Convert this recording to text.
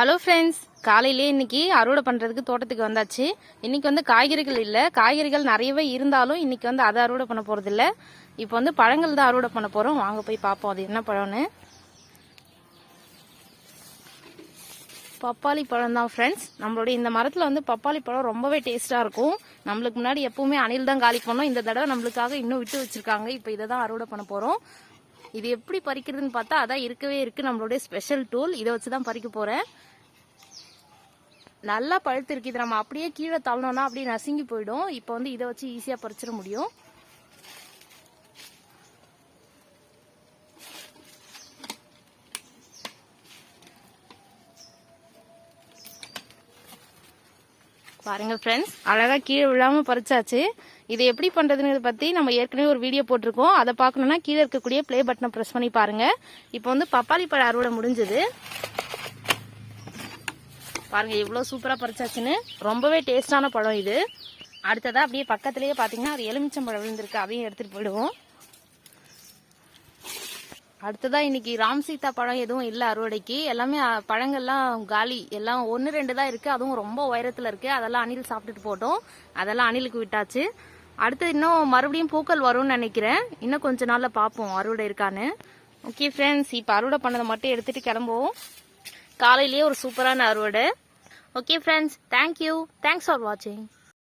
Hello friends காலையிலே இன்னைக்கு அறுவடை பண்ணுறதுக்கு தோட்டத்துக்கு வந்தாச்சு. இன்னைக்கு வந்து காய்கறிகள் இல்லை. காய்கறிகள் நிறையவே இருந்தாலும் இன்னைக்கு வந்து அதை அறுவடை பண்ண போகிறதில்ல இப்போ வந்து பழங்கள் தான் அறுவடை பண்ண போகிறோம் வாங்க போய் பார்ப்போம். அது என்ன பழம்னு. பப்பாளி பழம் தான் ஃப்ரெண்ட்ஸ் நம்மளுடைய இந்த மரத்தில் வந்து பப்பாளி பழம் ரொம்பவே டேஸ்ட்டாக இருக்கும். நம்மளுக்கு முன்னாடி எப்பவுமே அணில் தான் காலி பண்ணோம். இந்த தடவை நம்மளுக்காக இன்னும் விட்டு வச்சிருக்காங்க. இப்போ இதை தான் அறுவடை பண்ண போகிறோம் இது எப்படி பறிக்கிறதுன்னு பார்த்தா அதான் இருக்கவே இருக்குது நம்மளுடைய ஸ்பெஷல் டூல் இதை வச்சு தான் பறிக்க போகிறேன் நல்லா பழுத்து இருக்கு. இது நம்ம அப்படியே கீழே தள்ளணும்னா அப்படியே நசுங்கி போயிடும். இப்போ வந்து இதை வச்சு ஈஸியாக பறிச்சிட முடியும். பாருங்க ஃப்ரெண்ட்ஸ் அழகாக கீழே விழாமல் பறிச்சாச்சு. இது எப்படி பண்ணுறதுங்கிறத பற்றி நம்ம ஏற்கனவே ஒரு வீடியோ போட்டிருக்கோம். அதை பார்க்கணுன்னா கீழே இருக்கக்கூடிய ப்ளே பட்டனை ப்ரெஸ் பண்ணி பாருங்கள் இப்போ வந்து பப்பாளி பழ அறுவடை முடிஞ்சது. பாருங்க எவ்வளோ சூப்பராக பறிச்சாச்சுன்னு. ரொம்பவே டேஸ்டான பழம் இது. அடுத்ததாக அப்படியே பக்கத்துலேயே பார்த்தீங்கன்னா ஒரு எலுமிச்சம்பழம் விழுந்திருக்கு. அதையும் எடுத்துகிட்டு போயிடுவோம். அடுத்ததாக இன்னைக்கு ராம் சீதா பழம் எதுவும் இல்லை அறுவடைக்கு. எல்லாமே பழங்கள்லாம் காலி. எல்லாம் ஒன்று ரெண்டு தான் இருக்குது அதுவும் ரொம்ப உயரத்தில் இருக்குது அதெல்லாம் அணில் சாப்பிட்டுட்டு போட்டோம். அதெல்லாம் அணிலுக்கு விட்டாச்சு. அடுத்து இன்னும் மறுபடியும் பூக்கள் வரும்னு நினைக்கிறேன். இன்னும் கொஞ்ச நாளில் பார்ப்போம் அறுவடை இருக்கான்னு. ஓகே ஃப்ரெண்ட்ஸ் இப்போ அறுவடை பண்ணதை மட்டும் எடுத்துகிட்டு கிளம்புவோம். காலையிலேயே ஒரு சூப்பரான அறுவடை. Okay friends thank you thanks for வாட்சிங்